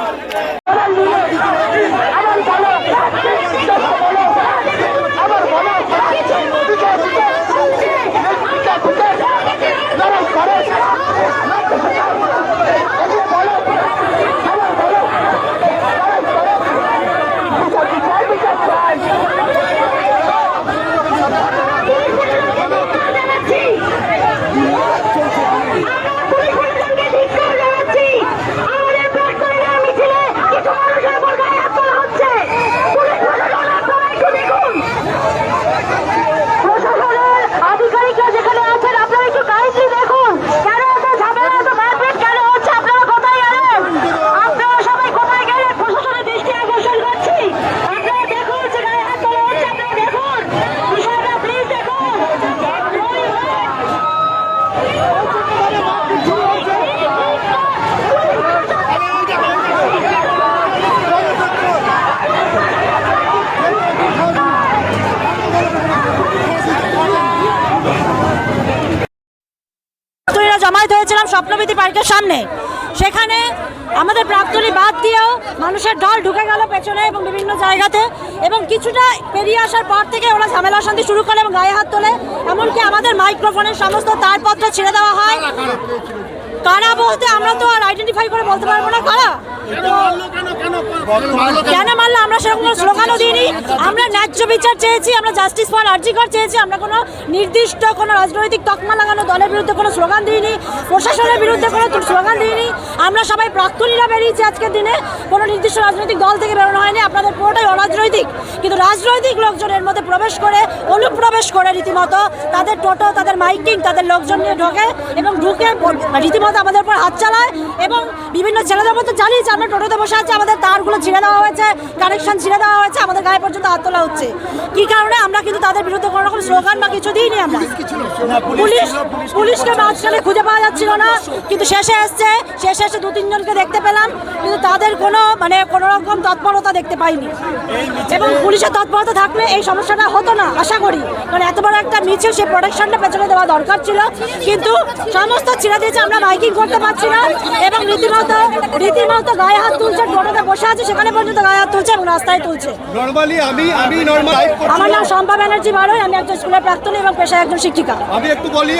வாழ்க স্বপ্নবিধি পার্কের সামনে। সেখানে আমাদের প্রাক্তনী বাদ দিয়েও মানুষের ঢল ঢুকে গেল পেছনে এবং বিভিন্ন জায়গাতে এবং কিছুটা পেরিয়ে আসার পর থেকে ওরা ঝামেলা শান্তি শুরু করে এবং গায়ে হাত তোলে। এমনকি আমাদের মাইক্রোফোনের সমস্ত তারপত্র ছেড়ে দেওয়া হয়। কারা বলতে আমরা তো আর আইডেন্টিফাই করে বলতে পারব না। কারা? কেন আমরা সেরকম কোনো স্লোগানও দিইনি। আমরা ন্যায্য বিচার চেয়েছি, আমরা জাস্টিস ফর আর্জিকর চেয়েছি, আমরা কোনো নির্দিষ্ট কোনো রাজনৈতিক তকমা লাগানো, দলের বিরুদ্ধে কোনো স্লোগান দিইনি, প্রশাসনের বিরুদ্ধে কোনো স্লোগান দিইনি। আমরা সবাই প্রাক্তনীরা বেরিয়েছি আজকের দিনে। কোনো নির্দিষ্ট রাজনৈতিক দল থেকে বেরোনো হয়নি। আপনাদের পুরোটাই অরাজনৈতিক। কিন্তু রাজনৈতিক লোকজনের মধ্যে প্রবেশ করে, অনুপ্রবেশ করে রীতিমতো। তাদের টোটো, তাদের মাইকিং, তাদের লোকজন নিয়ে ঢোকে এবং ঢুকে, রীতিমতো আমাদের উপর হাত চালায় এবং বিভিন্ন ছেলেদের মতো চালিয়েছে আমরা টোটোতে বসে আছি আমাদের তারগুলো ছিঁড়ে দেওয়া হয়েছে কানেকশন ছিঁড়ে দেওয়া হয়েছে আমাদের গায়ে পর্যন্ত হাত তোলা হচ্ছে। কি কারণে? আমরা কিন্তু তাদের বিরুদ্ধে কোনো রকম স্লোগান বা কিছু দিইনি আমরা। পুলিশ পুলিশকে মাঝখানে খুঁজে পাওয়া যাচ্ছিল না কিন্তু শেষে এসছে শেষে এসে দু তিনজনকে দেখতে পেলাম কিন্তু তাদের কোনো মানে কোনো রকম তৎপরতা দেখতে পাইনি। এবং পুলিশের তৎপরতা থাকলে এই সমস্যাটা হতো না আশা করি। কারণ এত বড় একটা মিছিল সেই প্রোটেকশনটা পেছনে দেওয়া দরকার ছিল। কিন্তু সমস্ত ছিঁড়ে দিয়েছে আমরা বাইকিং করতে পারছি না এবং রীতিমতো রীতিমতো গায়ে হাত তুলছে টোটোতে বসে আছে সেখানে পর্যন্ত গায়ে হাত তুলছে এবং রাস্তায় তুলছে। নর্মালি আমি আমি নর্মাল আমার নাম শম্পা ব্যানার্জি বারোই আমি একজন স্কুলের প্রাক্তন এবং পেশায় একজন শিক্ষিকা। আমি একটু বলি